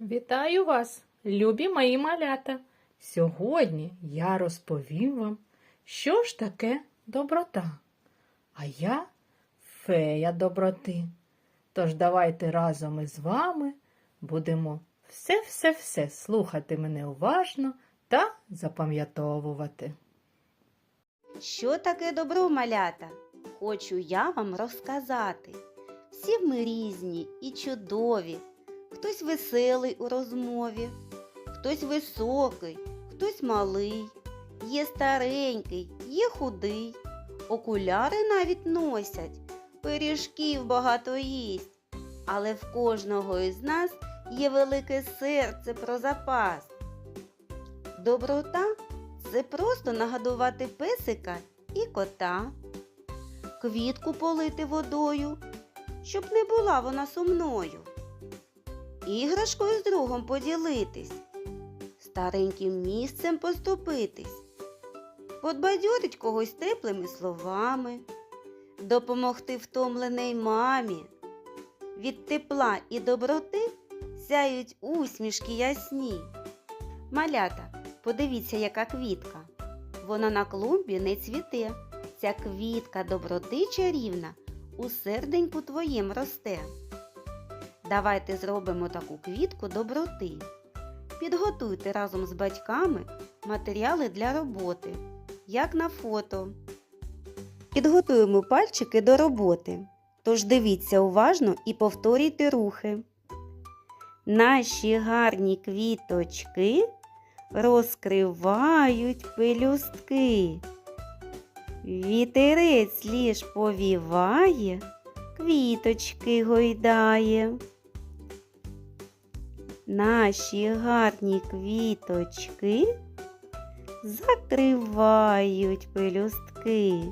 Вітаю вас, любі мої малята. Сьогодні я розповім вам, що ж таке доброта. А я фея доброти. Тож давайте разом із вами будемо все-все-все слухати мене уважно та запам'ятовувати. Що таке добро, малята? Хочу я вам розказати. Всі ми різні і чудові. Хтось веселий у розмові, хтось високий, хтось малий, є старенький, є худий. Окуляри навіть носять, пиріжків багато їсть. Але в кожного із нас є велике серце про запас. Доброта це просто нагадувати песика і кота, квітку полити водою, щоб не була вона сумною, іграшкою з другом поділитись, стареньким місцем поступитись, подбадьорить когось теплими словами, допомогти втомленій мамі. Від тепла і доброти сяють усмішки ясні. Малята, Подивіться, яка квітка. Вона на клумбі не цвіте. Ця квітка доброти чарівна у серденьку твоєм росте. Давайте зробимо таку квітку доброти. Підготуйте разом з батьками матеріали для роботи, як на фото. Підготуємо пальчики до роботи. Тож дивіться уважно і повторюйте рухи. Наші гарні квіточки розкривають пелюстки. Вітерець ліж повіває, квіточки гойдає. Наші гарні квіточки закривають пелюстки,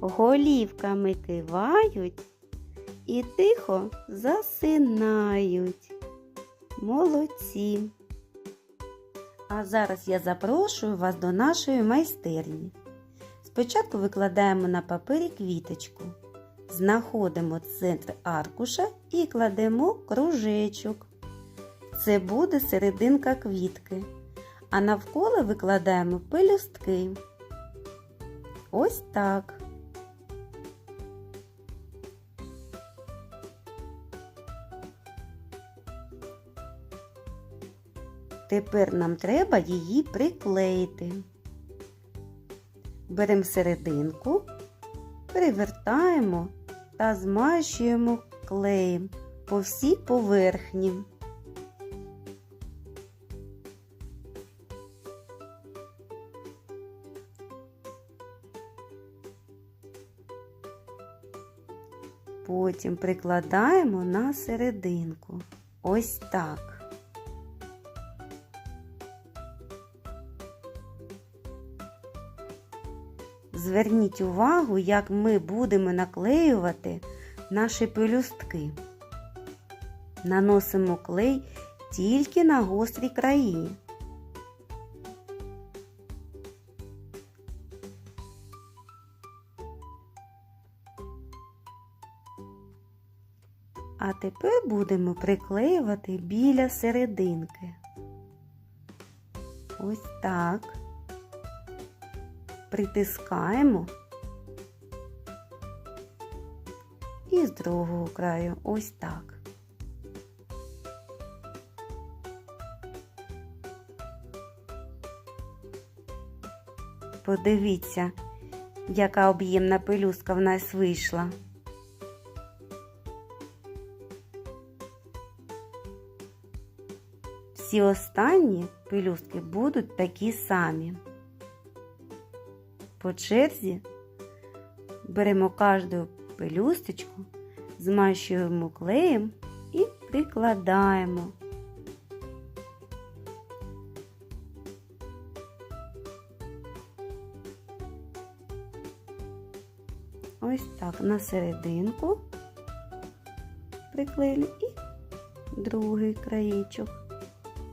голівками кивають і тихо засинають. Молодці! А зараз я запрошую вас до нашої майстерні. Спочатку викладаємо на папері квіточку, знаходимо центр аркуша і кладемо кружечок. Це буде серединка квітки, а навколо викладаємо пелюстки. Ось так. Тепер нам треба її приклеїти. Беремо серединку, перевертаємо та змащуємо клеєм по всій поверхні. Потім прикладаємо на серединку. Ось так. Зверніть увагу, як ми будемо наклеювати наші пелюстки. Наносимо клей тільки на гострі краї. А тепер будемо приклеювати біля серединки. Ось так притискаємо і з другого краю ось так. Подивіться, яка об'ємна пелюстка в нас вийшла. Всі останні пелюстки будуть такі самі. По черзі беремо кожну пелюсточку, змащуємо клеєм і прикладаємо. Ось так на серединку приклеїмо і другий краєчок.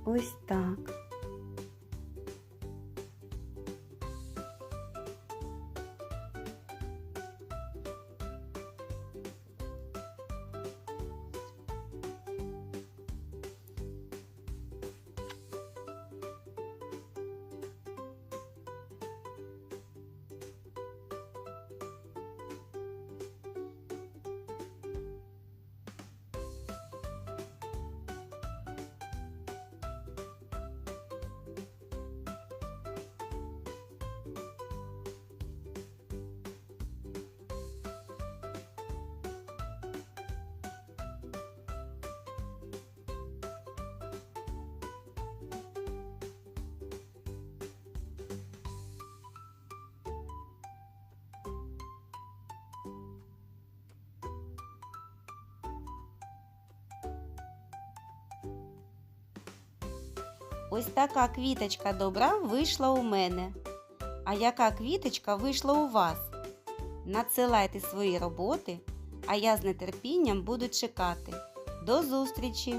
Ось так. Ось така квіточка добра вийшла у мене. А яка квіточка вийшла у вас? Надсилайте свої роботи, а я з нетерпінням буду чекати. До зустрічі!